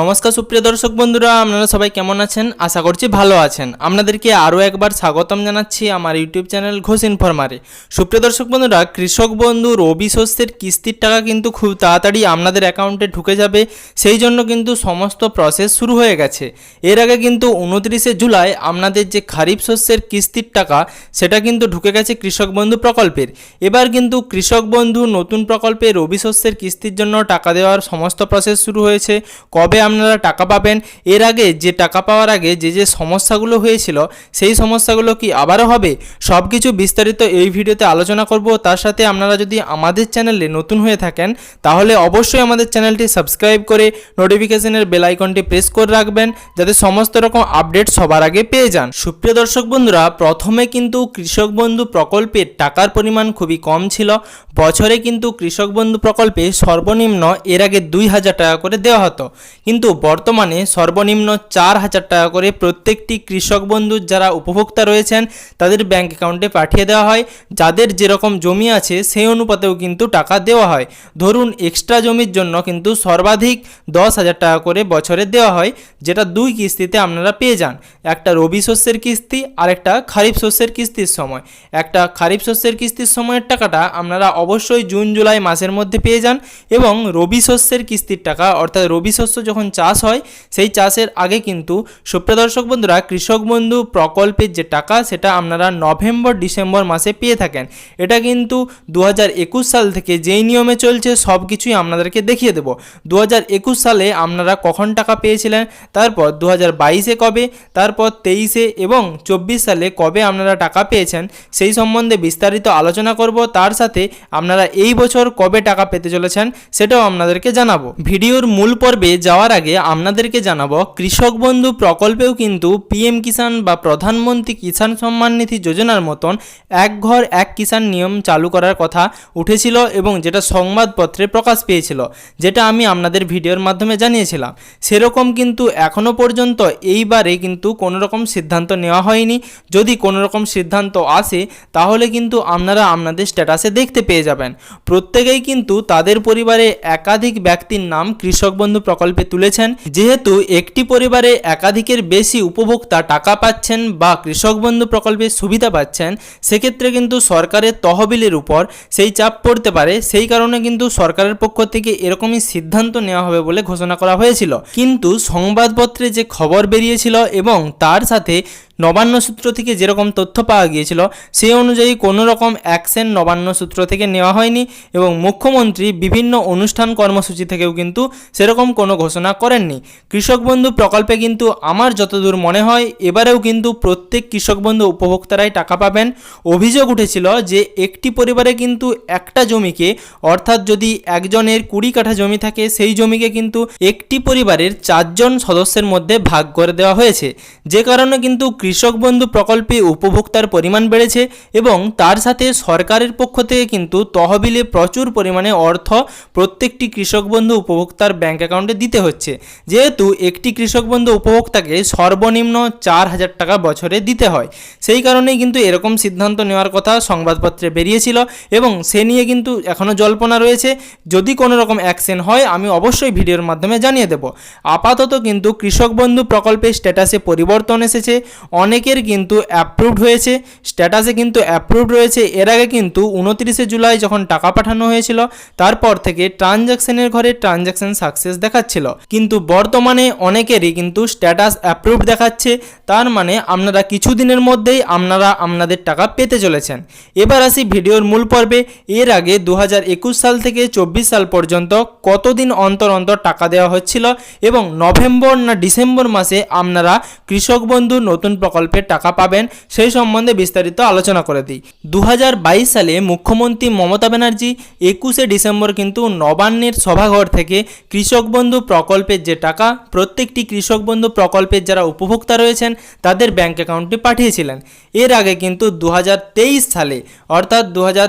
নমস্কার সুপ্রিয় দর্শক বন্ধুরা, আপনারা সবাই কেমন আছেন? আশা করছি ভালো আছেন। আপনাদেরকে আরও একবার স্বাগতম জানাচ্ছি আমার ইউটিউব চ্যানেল ঘোষ ইনফরমারে। সুপ্রিয় দর্শক বন্ধুরা, কৃষক বন্ধু রবি শস্যের কিস্তির টাকা কিন্তু খুব তাড়াতাড়ি আপনাদের অ্যাকাউন্টে ঢুকে যাবে, সেই জন্য কিন্তু সমস্ত প্রসেস শুরু হয়ে গেছে। এর আগে কিন্তু উনত্রিশে জুলাই আপনাদের যে খারিফ শস্যের কিস্তির টাকা, সেটা কিন্তু ঢুকে গেছে কৃষক বন্ধু প্রকল্পের। এবার কিন্তু কৃষক বন্ধু নতুন প্রকল্পে রবি শস্যের কিস্তির জন্য টাকা দেওয়ার সমস্ত প্রসেস শুরু হয়েছে। কবে আপনারা টাকা পাবেন। এর আগে যে টাকা পাওয়ার আগে যে যে সমস্যাগুলো হয়েছিল, সেই সমস্যাগুলো কি আবারও হবে? সব কিছু বিস্তারিত এই ভিডিওতে আলোচনা করব। তার সাথে আপনারা যদি আমাদের চ্যানেলে নতুন হয়ে থাকেন, তাহলে অবশ্যই আমাদের চ্যানেলটি সাবস্ক্রাইব করে নোটিফিকেশনের বেল আইকনটি প্রেস করে রাখবেন, যাতে সমস্ত রকম আপডেট সবার আগে পেয়ে যান। সুপ্রিয় দর্শক বন্ধুরা, প্রথমে কিন্তু কৃষক বন্ধু প্রকল্পের টাকার পরিমাণ খুবই কম ছিল। বছরে কিন্তু কৃষক বন্ধু প্রকল্পে সর্বনিম্ন এর আগে দুই হাজার টাকা করে দেওয়া হতো। কিন্তু বর্তমানে সর্বনিম্ন চার হাজার টাকা করে প্রত্যেকটি কৃষক বন্ধুর যারা উপভোক্তা রয়েছেন, তাদের ব্যাংক অ্যাকাউন্টে পাঠিয়ে দেওয়া হয়। যাদের যেরকম জমি আছে, সেই অনুপাতেও কিন্তু টাকা দেওয়া হয়। ধরুন এক্সট্রা জমির জন্য কিন্তু সর্বাধিক দশ হাজার টাকা করে বছরে দেওয়া হয়, যেটা দুই কিস্তিতে আপনারা পেয়ে যান। একটা রবি শস্যের কিস্তি আর একটা খারিফ শস্যের কিস্তির সময়। একটা খারিফ শস্যের কিস্তির সময়ের টাকাটা আপনারা অবশ্যই জুন, জুলাই মাসের মধ্যে পেয়ে যান এবং রবি শস্যের কিস্তির টাকা, অর্থাৎ রবি শস্য যখন চাষ হয়, সেই চাষের আগে কিন্তু সুপ্রিয় দর্শক বন্ধুরা, কৃষক বন্ধু প্রকল্পের যে টাকা, সেটা আপনারা নভেম্বর, ডিসেম্বর মাসে পেয়ে থাকেন। এটা কিন্তু দু হাজার একুশ সাল থেকে যেই নিয়মে চলছে, সব কিছুই আপনাদেরকে দেখিয়ে দেবো। দু সালে আপনারা কখন টাকা পেয়েছিলেন? তারপর দু বাইশে কবে? তারপর তেইশে এবং চব্বিশ সালে কবে আপনারা টাকা পেয়েছেন? সেই সম্বন্ধে বিস্তারিত আলোচনা করব। তার সাথে আপনারা এই বছর কবে টাকা পেতে চলেছেন, সেটাও আপনাদেরকে জানাব। ভিডিওর মূল পর্বে যাওয়ার আগে আপনাদেরকে জানাব, কৃষক বন্ধু প্রকল্পেও কিন্তু পিএম কিষাণ বা প্রধানমন্ত্রী কিষাণ সম্মান নিধি যোজনার মতন এক ঘর, এক কিষাণ নিয়ম চালু করার কথা উঠেছিল এবং যেটা সংবাদপত্রে প্রকাশ পেয়েছিল, যেটা আমি আপনাদের ভিডিওর মাধ্যমে জানিয়েছিলাম। সেরকম কিন্তু এখনও পর্যন্ত এইবারে কিন্তু কোনো রকম সিদ্ধান্ত নেওয়া হয়নি। যদি কোনো রকম সিদ্ধান্ত আসে, তাহলে কিন্তু আপনারা আপনাদের স্ট্যাটাসে দেখতে পেয়ে যাবেন। প্রত্যেকেই কিন্তু তাদের পরিবারে একাধিক ব্যক্তির নাম কৃষক বন্ধু প্রকল্পে তুলেছেন, যেহেতু একটি পরিবারে একাধিকের বেশি উপভোক্তা টাকা পাচ্ছেন বা কৃষক বন্ধু প্রকল্পের সুবিধা পাচ্ছেন, সেক্ষেত্রে কিন্তু সরকারের তহবিলের উপর সেই চাপ পড়তে পারে। সেই কারণে কিন্তু সরকারের পক্ষ থেকে এরকমই সিদ্ধান্ত নেওয়া হবে বলে ঘোষণা করা হয়েছিল। কিন্তু সংবাদপত্রে যে খবর বেরিয়েছিল এবং তার সাথে নবান্ন সূত্র থেকে যেরকম তথ্য পাওয়া গিয়েছিল সেই অনুযায়ী কোনো রকম অ্যাকশন নবান্ন সূত্র থেকে নেওয়া হয়নি এবং মুখ্যমন্ত্রী বিভিন্ন অনুষ্ঠান কর্মসূচি থেকেও কিন্তু সেরকম কোনো ঘোষণা করেননি। কৃষক বন্ধু প্রকল্পে কিন্তু আমার যতদূর মনে হয়, এবারেও কিন্তু প্রত্যেক কৃষক বন্ধু উপভোক্তারাই টাকা পাবেন। অভিযোগ উঠেছিল যে একটি পরিবারে কিন্তু একটা জমিকে, অর্থাৎ যদি একজনের কুড়ি কাঠা জমি থাকে, সেই জমিকে কিন্তু একটি পরিবারের চারজন সদস্যের মধ্যে ভাগ করে দেওয়া হয়েছে। যে কারণে কিন্তু কৃষক বন্ধু প্রকল্পে উপভোক্তার পরিমাণ বেড়েছে এবং তার সাথে সরকারের পক্ষ থেকে কিন্তু তহবিলে প্রচুর পরিমাণে অর্থ প্রত্যেকটি কৃষক বন্ধু উপভোক্তার ব্যাংক অ্যাকাউন্টে দিতে হচ্ছে। যেহেতু একটি কৃষক বন্ধু উপভোক্তাকে সর্বনিম্ন চার হাজার টাকা বছরে দিতে হয়। সেই কারণেই কিন্তু এরকম সিদ্ধান্ত নেওয়ার কথা সংবাদপত্রে বেরিয়েছিল এবং সে নিয়ে কিন্তু এখনও জল্পনা রয়েছে। যদি কোনো রকম অ্যাকশন হয়, আমি অবশ্যই ভিডিওর মাধ্যমে জানিয়ে দেব। আপাতত কিন্তু কৃষক বন্ধু প্রকল্পের স্ট্যাটাসে পরিবর্তন এসেছে। অনেকের কিন্তু অ্যাপ্রুভড হয়েছে স্ট্যাটাসে কিন্তু অ্যাপ্রুভড রয়েছে। এর আগে কিন্তু উনত্রিশে জুলাই যখন টাকা পাঠানো হয়েছিল, তারপর থেকে ট্রানজ্যাকশনের ঘরে ট্রানজ্যাকশন সাকসেস দেখাচ্ছিল। কিন্তু বর্তমানে অনেকেরই কিন্তু স্ট্যাটাস অ্যাপ্রুভড দেখাচ্ছে, তার মানে আপনারা কিছুদিনের মধ্যেই আপনারা আপনাদের টাকা পেতে চলেছেন। এবার আসি ভিডিওর মূল পর্বে। এর আগে দু হাজার একুশ সাল থেকে চব্বিশ সাল পর্যন্ত কতদিন অন্তর অন্তর টাকা দেওয়া হচ্ছিল এবং নভেম্বর না ডিসেম্বর মাসে আপনারা কৃষক বন্ধু নতুন প্রকল্পের টাকা পাবেন, সেই সম্বন্ধে বিস্তারিত আলোচনা করে দিই। দু হাজার বাইশ সালে মুখ্যমন্ত্রী মমতা ব্যানার্জি একুশে ডিসেম্বর কিন্তু নবান্নের সভাঘর থেকে কৃষক বন্ধু প্রকল্পের যে টাকা, প্রত্যেকটি কৃষক বন্ধু প্রকল্পের যারা উপভোক্তা রয়েছেন, তাদের ব্যাংক অ্যাকাউন্টে পাঠিয়েছিলেন। এর আগে কিন্তু দু হাজার তেইশ সালে, অর্থাৎ দু হাজার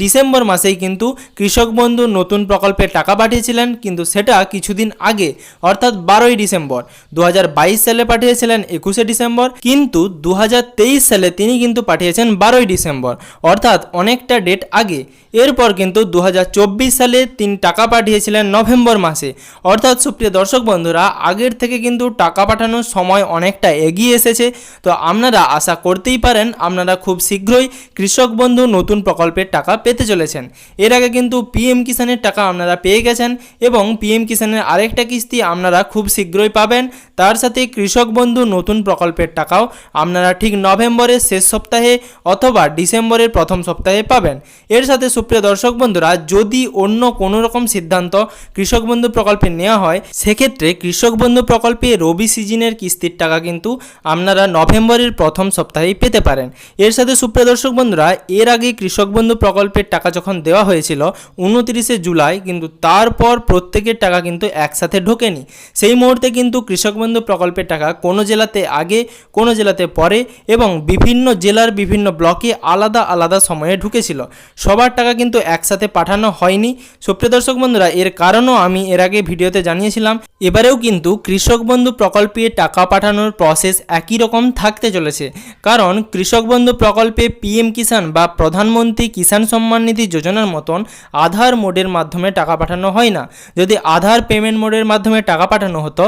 ডিসেম্বর মাসেই কিন্তু কৃষক বন্ধু নতুন প্রকল্পের টাকা পাঠিয়েছিলেন, কিন্তু সেটা কিছুদিন আগে, অর্থাৎ বারোই ডিসেম্বর। দু হাজার বাইশ সালে পাঠিয়েছিলেন একুশে ডিসেম্বর ডিসেম্বর, কিন্তু দু হাজার তেইশ সালে তিনি কিন্তু পাঠিয়েছেন বারোই ডিসেম্বর, অর্থাৎ অনেকটা ডেট আগে। এরপর কিন্তু দু হাজার চব্বিশ সালে তিনি টাকা পাঠিয়েছিলেন নভেম্বর মাসে। অর্থাৎ সুপ্রিয় দর্শক বন্ধুরা, আগের থেকে কিন্তু টাকা পাঠানোর সময় অনেকটা এগিয়ে এসেছে। তো আপনারা আশা করতেই পারেন, আপনারা খুব শীঘ্রই কৃষক বন্ধু নতুন প্রকল্পের টাকা পেতে চলেছেন। এর আগে কিন্তু পিএম কিষানের টাকা আপনারা পেয়ে গেছেন এবং পিএম কিষানের আরেকটা কিস্তি আপনারা খুব শীঘ্রই পাবেন। তার সাথে কৃষক বন্ধু নতুন প্রকল্পের টাকাও আপনারা ঠিক নভেম্বরের শেষ সপ্তাহে অথবা ডিসেম্বরের প্রথম সপ্তাহে পাবেন। এর সাথে সুপ্রিয় দর্শক বন্ধুরা, যদি অন্য কোনো রকম সিদ্ধান্ত কৃষক বন্ধু প্রকল্পে নেওয়া হয়, সেক্ষেত্রে কৃষক বন্ধু প্রকল্পে রবি সিজনের কিস্তির টাকা কিন্তু আপনারা নভেম্বরের প্রথম সপ্তাহেই পেতে পারেন। এর সাথে সুপ্রিয় দর্শক বন্ধুরা, এর আগে কৃষক বন্ধু প্রকল্পের টাকা যখন দেওয়া হয়েছিল, উনতিরিশে জুলাই, কিন্তু তারপর প্রত্যেকের টাকা কিন্তু একসাথে ঢোকেনি। সেই মুহূর্তে কিন্তু কৃষক বন্ধু প্রকল্পের টাকা কোনো জেলাতে আগে কোনো জেলাতে পরে এবং বিভিন্ন জেলার বিভিন্ন ব্লকে আলাদা আলাদা সময়ে ঢুকেছিল। সবার টাকা কিন্তু একসাথে পাঠানো হয়নি। সুপ্রিয় দর্শক বন্ধুরা, এর কারণও আমি এর আগে ভিডিওতে জানিয়েছিলাম, এবারেও কিন্তু কৃষক বন্ধু প্রকল্পে টাকা পাঠানোর প্রসেস একই রকম থাকতে চলেছে। কারণ কৃষক বন্ধু প্রকল্পে পিএম কিষাণ বা প্রধানমন্ত্রী কিষাণ সম্মান নিধি যোজনার মতন আধার মোডের মাধ্যমে টাকা পাঠানো হয় না। যদি আধার পেমেন্ট মোডের মাধ্যমে টাকা পাঠানো হতো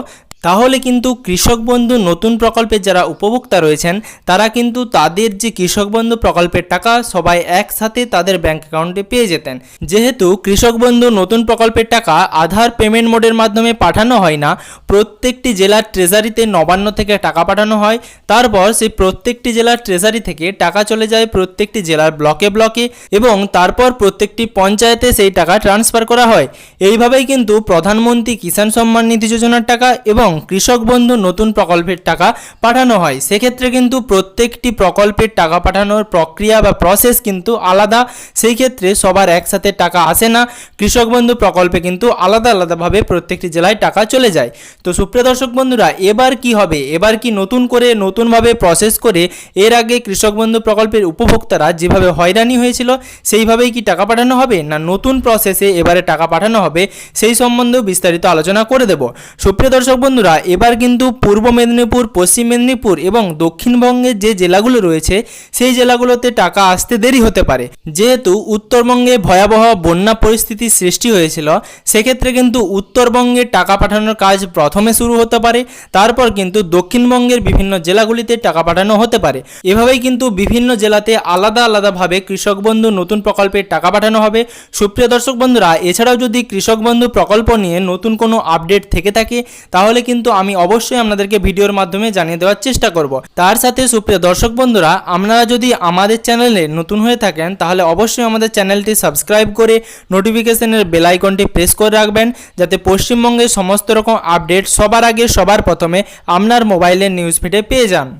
তাহলে কিন্তু কৃষক বন্ধু নতুন প্রকল্পের যারা উপভোক্তা রয়েছেন, তারা কিন্তু তাদের যে কৃষক বন্ধু প্রকল্পের টাকা সবাই একসাথে তাদের ব্যাংক অ্যাকাউন্টে পেয়ে যেতেন। যেহেতু কৃষক বন্ধু নতুন প্রকল্পের টাকা আধার পেমেন্ট মোডের মাধ্যমে পাঠানো হয় না, প্রত্যেকটি জেলার ট্রেজারিতে নবান্ন থেকে টাকা পাঠানো হয়। তারপর সেই প্রত্যেকটি জেলার ট্রেজারি থেকে টাকা চলে যায় প্রত্যেকটি জেলার ব্লকে ব্লকে এবং তারপর প্রত্যেকটি পঞ্চায়েতে সেই টাকা ট্রান্সফার করা হয়। এইভাবেই কিন্তু প্রধানমন্ত্রী কিষাণ সম্মান নিধি যোজনার টাকা এবং কৃষক বন্ধু নতুন প্রকল্পের টাকা পাঠানো হয়। সেক্ষেত্রে কিন্তু প্রত্যেকটি প্রকল্পের টাকা পাঠানোর প্রক্রিয়া বা প্রসেস কিন্তু আলাদা। সেই ক্ষেত্রে সবার একসাথে টাকা আসে না। কৃষক বন্ধু প্রকল্পে কিন্তু আলাদা আলাদাভাবে প্রত্যেকটি জেলায় টাকা চলে যায়। তো সুপ্রিয় দর্শক বন্ধুরা, এবার কি হবে? এবার কি নতুন করে, নতুনভাবে প্রসেস করে এর আগে কৃষক বন্ধু প্রকল্পের উপভোক্তারা যেভাবে হয়রানি হয়েছিল, সেইভাবেই কি টাকা পাঠানো হবে? না নতুন প্রসেসে এবারে টাকা পাঠানো হবে? সেই সম্বন্ধেও বিস্তারিত আলোচনা করে দেব। সুপ্রিয় দর্শক বন্ধুরা, এবার কিন্তু পূর্ব মেদিনীপুর, পশ্চিম মেদিনীপুর এবং দক্ষিণবঙ্গের যে জেলাগুলো রয়েছে, সেই জেলাগুলোতে টাকা আসতে দেরি হতে পারে। যেহেতু উত্তরবঙ্গে ভয়াবহ বন্যা পরিস্থিতির সৃষ্টি হয়েছিল, সেক্ষেত্রে কিন্তু উত্তরবঙ্গে টাকা পাঠানোর কাজ প্রথমে শুরু হতে পারে, তারপর কিন্তু দক্ষিণবঙ্গের বিভিন্ন জেলাগুলিতে টাকা পাঠানো হতে পারে। এভাবেই কিন্তু বিভিন্ন জেলাতে আলাদা আলাদাভাবে কৃষক বন্ধু নতুন প্রকল্পের টাকা পাঠানো হবে। সুপ্রিয় দর্শক বন্ধুরা, এছাড়াও যদি কৃষক বন্ধু প্রকল্প নিয়ে নতুন কোনো আপডেট থেকে থাকে, তাহলে কিন্তু আমি অবশ্যই আপনাদেরকে ভিডিওর মাধ্যমে জানিয়ে দেওয়ার চেষ্টা করব। তার সাথে সুপ্রিয় দর্শক বন্ধুরা, আপনারা যদি আমাদের চ্যানেলে নতুন হয়ে থাকেন, তাহলে অবশ্যই আমাদের চ্যানেলটি সাবস্ক্রাইব করে নোটিফিকেশনের বেল আইকনটি প্রেস করে রাখবেন, যাতে পশ্চিমবঙ্গের সমস্ত রকম আপডেট সবার আগে, সবার প্রথমে আপনার মোবাইলের নিউজ ফিডে পেয়ে যান।